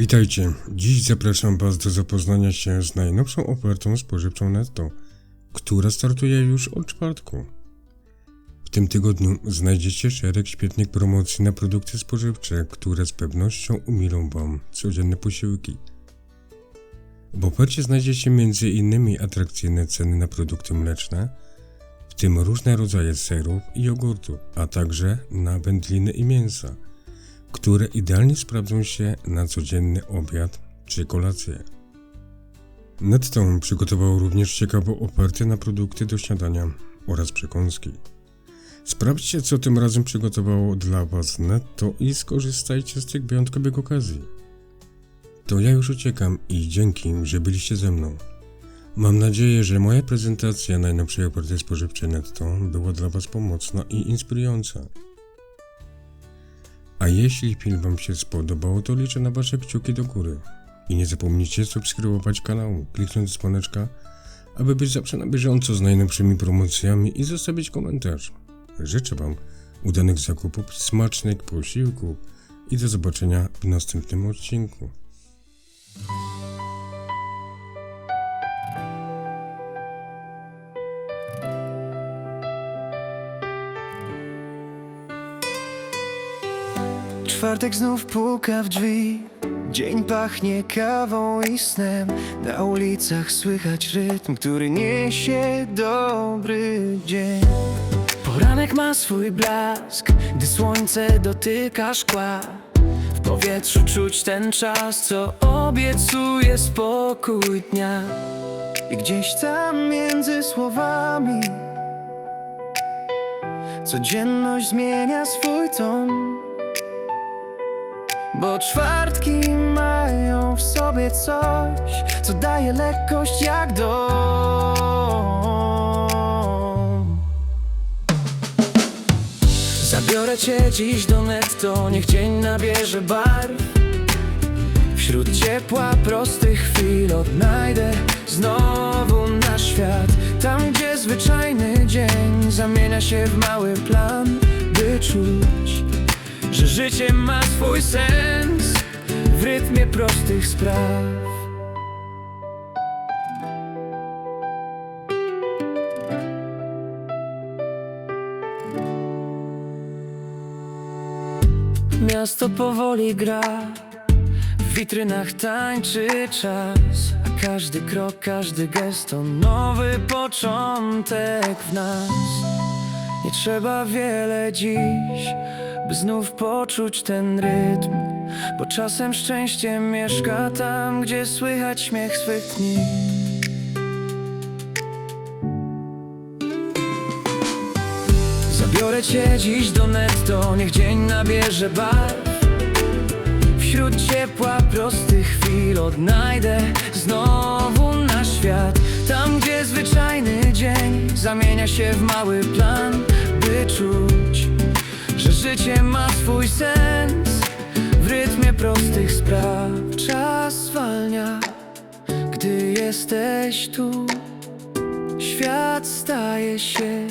Witajcie. Dziś zapraszam Was do zapoznania się z najnowszą ofertą spożywczą Netto, która startuje już od czwartku. W tym tygodniu znajdziecie szereg świetnych promocji na produkty spożywcze, które z pewnością umilą Wam codzienne posiłki. W ofercie znajdziecie m.in. atrakcyjne ceny na produkty mleczne, w tym różne rodzaje serów i jogurtu, a także na wędliny i mięsa – które idealnie sprawdzą się na codzienny obiad czy kolację. Netto przygotował również ciekawą ofertę na produkty do śniadania oraz przekąski. Sprawdźcie, co tym razem przygotowało dla Was Netto i skorzystajcie z tych wyjątkowych okazji. To ja już uciekam i dzięki, że byliście ze mną. Mam nadzieję, że moja prezentacja najnowszej oferty spożywczej Netto była dla Was pomocna i inspirująca. A jeśli film Wam się spodobał, to liczę na Wasze kciuki do góry. I nie zapomnijcie subskrybować kanału, kliknąć dzwoneczka, aby być zawsze na bieżąco z najnowszymi promocjami i zostawić komentarz. Życzę Wam udanych zakupów, smacznych posiłków i do zobaczenia w następnym odcinku. Czwartek znów puka w drzwi Dzień pachnie kawą i snem Na ulicach słychać rytm, który niesie dobry dzień Poranek ma swój blask, gdy słońce dotyka szkła. W powietrzu czuć ten czas, co obiecuje spokój dnia. I gdzieś tam między słowami Codzienność zmienia swój ton. Bo czwartki mają w sobie coś, co daje lekkość jak dom. Cię dziś do netto, niech dzień nabierze barw. Wśród ciepła prostych chwil odnajdę znowu nasz świat. Tam, gdzie zwyczajny dzień zamienia się w mały plan, by czuć że życie ma swój sens w rytmie prostych spraw. Miasto powoli gra, w witrynach tańczy czas, a każdy krok, każdy gest to nowy początek w nas. Nie trzeba wiele dziś, by znów poczuć ten rytm. Bo czasem szczęście mieszka tam, gdzie słychać śmiech swych dni Cię dziś do netto, niech dzień nabierze barw. Wśród ciepła prostych chwil odnajdę znowu nasz świat. Tam, gdzie zwyczajny dzień zamienia się w mały plan By czuć, że życie ma swój sens. W rytmie prostych spraw Czas zwalnia, gdy jesteś tu Świat staje się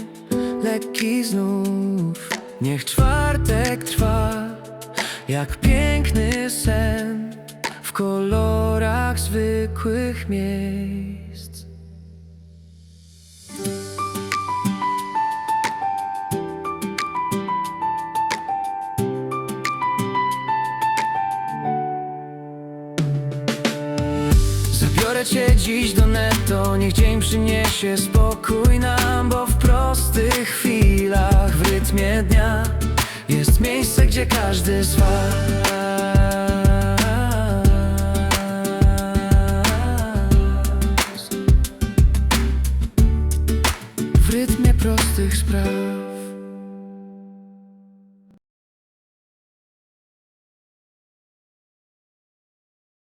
lekki znów Niech czwartek trwa jak piękny sen w kolorach zwykłych miejsc. Zabiorę cię dziś do netto, niech dzień przyniesie spokój nam, bo prostych chwilach w rytmie dnia jest miejsce, gdzie każdy z W rytmie prostych spraw